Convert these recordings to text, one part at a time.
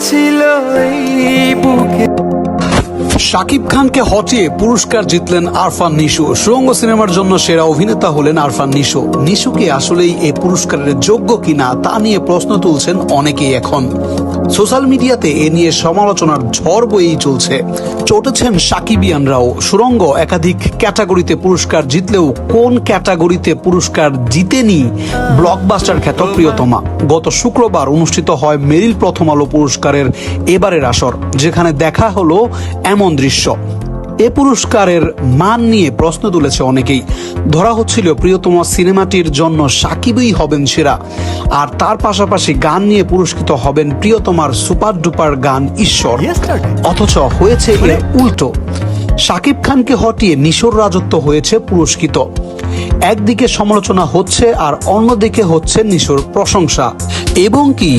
ছিল এই বুকে। শাকিব খানকে হটিয়ে পুরস্কার জিতলেন আরফান নিশু। সুরঙ্গ সিনেমার জন্য সেরা অভিনেতা হলেন আরফান নিশু। নিশুকে আসলেই এই পুরস্কারের যোগ্য কিনা তা নিয়ে প্রশ্ন তুলছেন অনেকেই এখন। সোশ্যাল মিডিয়াতে এ নিয়ে সমালোচনার ঝড় বয়েই চলছে। চটেছেন সাকিবিয়ানরাও। সুরঙ্গ একাধিক ক্যাটাগরিতে পুরস্কার জিতলেও কোন ক্যাটাগরিতে পুরস্কার জিতেনি ব্লকবাস্টার খ্যাত প্রিয়তমা? গত শুক্রবার অনুষ্ঠিত হয় মেরিল প্রথম আলো পুরস্কারের এবারের আসর, যেখানে দেখা হলো এমন দৃশ্য। এ পুরস্কারের মান নিয়ে প্রশ্ন তুলেছে অনেকেই। ধরা হচ্ছিল প্রিয়তমা সিনেমাটির জন্য সাকিবই হবেন সেরা। আর তার পাশাপাশি গান নিয়ে পুরস্কৃত হবেন প্রিয়তমার সুপার ডুপার গান ঈশ্বর। অথচ হয়েছে এর উল্টো। শাকিব খানকে হটিয়ে নিশোর রাজত্ব হয়েছে পুরস্কৃত। একদিকে সমালোচনা হচ্ছে আর অন্যদিকে হচ্ছে নিশোর প্রশংসা। এবং কি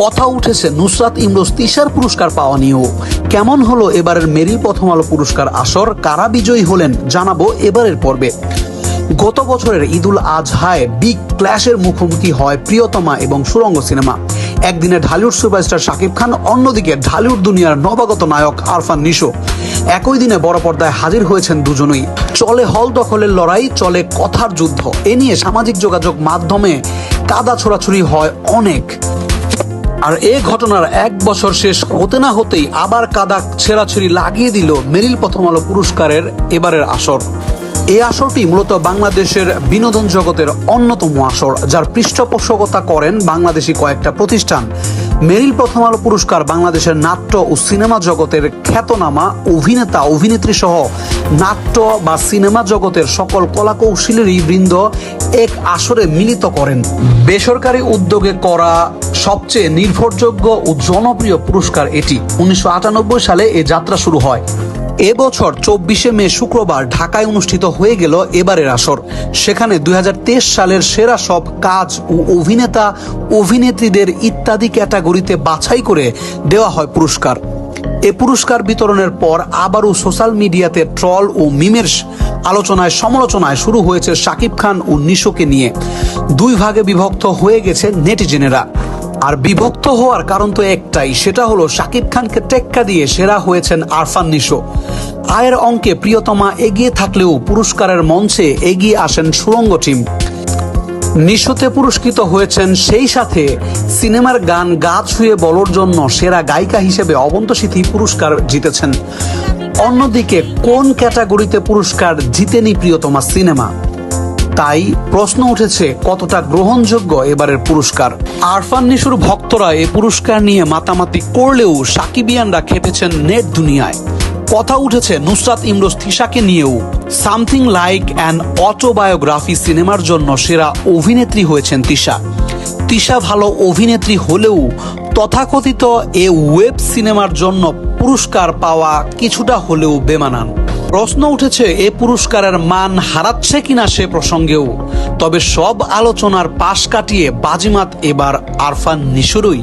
কথা উঠেছে নুসরাত ইমরোজ তিশার পুরস্কার পাওয়া নিয়েও। কেমন হলো এবারের মেরিল প্রথম আলো পুরস্কার আসর? কারা বিজয়ী হলেন? জানাব এবারের পর্বে। গত বছরের ঈদুল আজহায় বিগ ক্ল্যাশের মুখোমুখি হয় প্রিয়তমা এবং সুরঙ্গ সিনেমা। একদিনে ঢালিউড সুপারস্টার শাকিব খান, অন্যদিকে ঢালিউড দুনিয়ার নবাগত নায়ক আরফান নিশো। একই দিনে বড় পর্দায় হাজির হয়েছেন দুজনই। চলে হল দখলের লড়াই, চলে কথার যুদ্ধ। এ নিয়ে সামাজিক যোগাযোগ মাধ্যমে কাদা ছোড়াছুড়ি হয় অনেক। আর এ ঘটনার এক বছর শেষ হতে না হতেই আবার কাদা ছেঁড়াছড়ি লাগিয়ে দিল মেরিল প্রথম আলো পুরস্কারের এবারের আসর। এই আসরটি মূলত বাংলাদেশের বিনোদন জগতের অন্যতম আসর, যার পৃষ্ঠপোষকতা করেন বাংলাদেশি কয়েকটা প্রতিষ্ঠান। মেরিল প্রথম আলো পুরস্কার বাংলাদেশের নাট্য ও সিনেমা জগতের খ্যাতনামা অভিনেতা অভিনেত্রী সহ নাট্য বা সিনেমা জগতের সকল কলাকৌশলেরই বৃন্দ এক আসরে মিলিত করেন। বেসরকারি উদ্যোগে করা সবচেয়ে নির্ভরযোগ্য ও জনপ্রিয় পুরস্কার এটি। উনিশশো আটানব্বই সালে এ যাত্রা শুরু হয়। এবছর চব্বিশে মে শুক্রবার ঢাকায় অনুষ্ঠিত হয়ে গেল এবারের আসর। সেখানে দু হাজার তেইশ সালের সেরা সব কাজ ও অভিনেতা, অভিনেত্রীদের ইত্যাদি ক্যাটাগরিতে বাছাই করে দেওয়া হয় পুরস্কার। এ পুরস্কার বিতরণের পর আবারও সোশ্যাল মিডিয়াতে ট্রল ও মিমের আলোচনায় সমালোচনায় শুরু হয়েছে শাকিব খান ও নিশোকে নিয়ে। দুই ভাগে বিভক্ত হয়ে গেছে নেটিজেনেরা। আর বিভক্ত হওয়ার কারণ তো একটাই, সেটা হলো শাকিব খানকে টেক্কা দিয়ে সেরা হয়েছেন আরফান নিশো। আয়ের অঙ্কে প্রিয়তমা এগিয়ে থাকলেও পুরস্কারের মঞ্চে এগিয়ে আসেন সুরঙ্গ টিম। নিশোতে পুরস্কৃত হয়েছেন সেই সাথে সিনেমার গান গা ছুঁয়ে বলর জন্য সেরা গায়িকা হিসেবে অবন্ত সিথি পুরস্কার জিতেছেন। অন্যদিকে কোন ক্যাটাগরিতে পুরস্কার জিতেনি প্রিয়তমা সিনেমা? তাই প্রশ্ন উঠেছে, কতটা গ্রহণযোগ্য এবারের পুরস্কার? আরফান নিশুর ভক্তরা এ পুরস্কার নিয়ে মাতামাতি করলেও সাকিবিয়ানরা খেপেছেন নেট দুনিয়ায়। কথা উঠেছে, নুসরাত ইমরোজ তিশাকে নিয়েও। সামথিং লাইক অ্যান অটোবায়োগ্রাফি সিনেমার জন্য সেরা অভিনেত্রী হয়েছেন তিশা। তিশা ভালো অভিনেত্রী হলেও তথাকথিত এ ওয়েব সিনেমার জন্য পুরস্কার পাওয়া কিছুটা হলেও বেমানান। প্রশ্ন উঠেছে, এ পুরস্কারের মান হারাচ্ছে কিনা সে প্রসঙ্গেও। তবে সব আলোচনার পাশ কাটিয়ে বাজিমাত এবার আরফান নিশুরই।